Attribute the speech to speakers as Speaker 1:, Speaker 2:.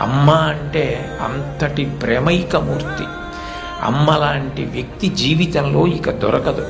Speaker 1: అమ్మ అంటే అంతటి ప్రేమైకమూర్తి అమ్మ లాంటి వ్యక్తి జీవితంలో ఇక దొరకదు.